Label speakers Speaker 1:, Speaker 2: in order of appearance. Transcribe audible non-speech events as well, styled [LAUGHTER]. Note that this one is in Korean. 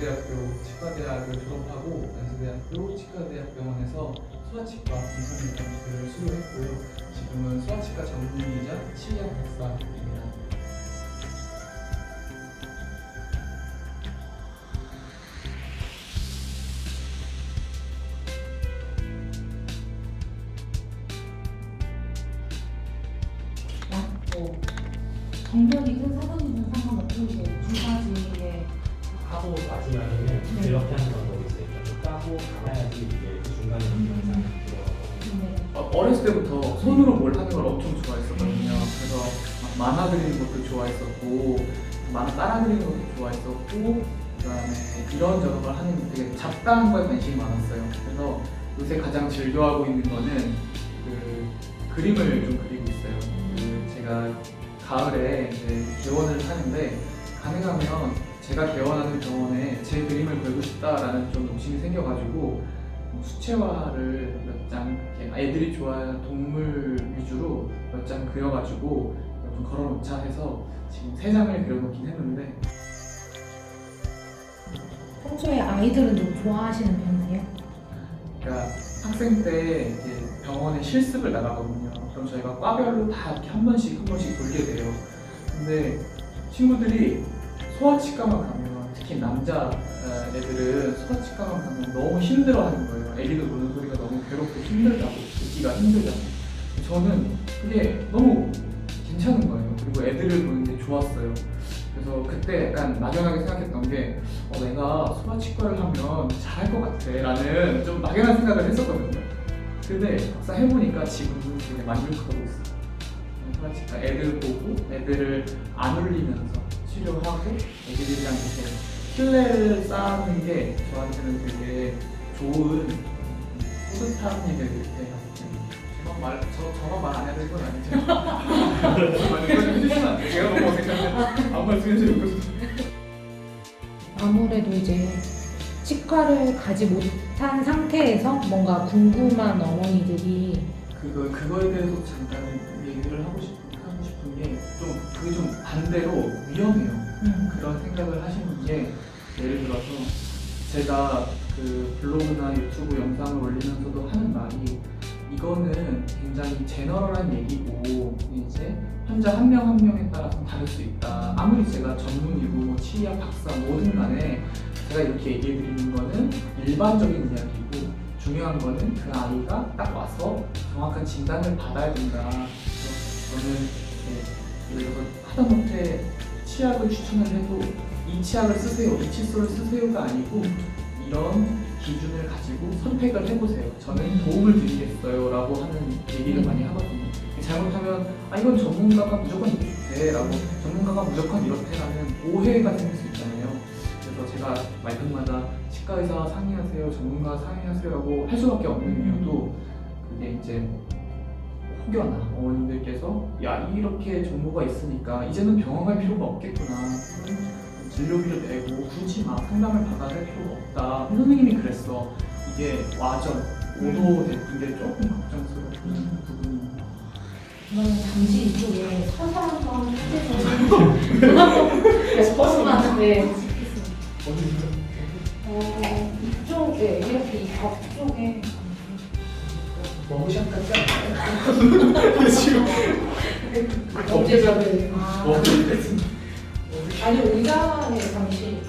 Speaker 1: 연세대학교 치과대학을 졸업하고 연세대학교 치과대학병원에서 소아치과 임상 강의를 수료했고요. 지금은 소아치과 전문의이자 치의학 박사입니다.
Speaker 2: 뭐 정년이든 사장님은 상관없고
Speaker 1: 어렸을 때부터 손으로 뭘 하는 걸 엄청 좋아했었거든요. 그래서 막 만화 그리는 것도 좋아했었고, 만화 따라 그리는 것도 좋아했었고, 그다음에 이런저런 걸 하는 되게 잡다한 거에 관심이 많았어요. 그래서 요새 가장 즐겨하고 있는 거는 그 그림을 좀 그리고 있어요. 그 제가 가을에 이제 개원을 하는데 가능하면 제가 개원하는 병원에 제 그림을 걸고 싶다라는 좀 욕심이 생겨가지고 뭐 수채화를 몇장 애들이 좋아하는 동물 위주로 몇 장 그려가지고 좀 걸어놓자 해서 지금 세 장을 그려놓긴 했는데
Speaker 2: 평소에 아이들은 좀 좋아하시는 편이세요?
Speaker 1: 그러니까 학생 때 이제 병원에 실습을 나가거든요. 그럼 저희가 과별로 다 이렇게 한 번씩 한 번씩 돌게 돼요. 근데 친구들이 소아치과만 가면 특히 남자 어, 애들은 소아치과만 가면 너무 힘들어하는 거예요. 애기들 우는 소리가 너무 괴롭고 힘들다고 듣기가 힘들다고. 저는 그게 너무 괜찮은 거예요. 그리고 애들을 보는 게 좋았어요. 그래서 그때 약간 막연하게 생각했던 게 어, 내가 소아치과를 하면 잘할 것 같아 라는 좀 막연한 생각을 했었거든요 근데 막상 해보니까 지금은 되게 만족하고 있어요 소아치과 애들 보고 애들을 안 울리면서 치료하고 애들이랑 이렇게 신뢰를 쌓는 게 저한테는 되게 좋은 뿌듯한 일을 같아요. 저만 말, 저, 저만 말 안 해야 되는 건 아니죠? [LAUGHS] 제가 너무 어색한데 아무 말씀 해주고
Speaker 2: 아무래도 이제 치과를 가지 못한 상태에서 뭔가 궁금한 어머니들이
Speaker 1: 그거 그거에 대해서 잠깐 얘기를 하고 싶 하고 싶은 게 좀 그게 좀 반대로 위험해요.
Speaker 2: 음,
Speaker 1: 그런 생각을 하시는 게 예를 들어서 제가 그 블로그나 유튜브 영상을 올리면서도 하는 말이 이거는 굉장히 제너럴한 얘기고 이제 환자 한 명 한 명에 따라서 다를 수 있다. 아무리 제가 전문이고 뭐 치의학 박사 뭐든 간에 제가 이렇게 얘기해 드리는 거는 일반적인 이야기고 중요한 거는 그 아이가 딱 와서 정확한 진단을 받아야 된다. 그래서 저는 이제 예를 들어서 하다못해 치약을 추천을 해도 이 치약을 쓰세요, 이 칫솔을 쓰세요가 아니고 이런 기준을 가지고 선택을 해보세요. 저는 도움을 드리겠어요 라고 하는 얘기를 많이 하거든요. 잘못하면 아 이건 전문가가 무조건 이렇대라고 전문가가 무조건 이렇대라는 오해가 생길 수 있잖아요. 그래서 제가 말끝마다 치과 의사 상의하세요, 전문가 상의하세요 라고 할 수밖에 없는 이유도 그게 이제 혹여나 어머님들께서 야 이렇게 정보가 있으니까 이제는 병원 갈 필요가 없겠구나 음, 진료비를 내고 굳이 막 상담을 받아야 할 필요가 없다. 선생님이 그랬어. 이게 와전 오도 됐던 게 조금 걱정스러운 부분입니다.
Speaker 2: 저는 잠시 이쪽에 한번 해서 서서 많은데 어, 이쪽에 이렇게 이벽 쪽에.
Speaker 1: 워크샵 같지 않나요? [LAUGHS] 지금
Speaker 2: 언제 잡을 아,
Speaker 1: 워크샵
Speaker 2: 아니 의장의 당신.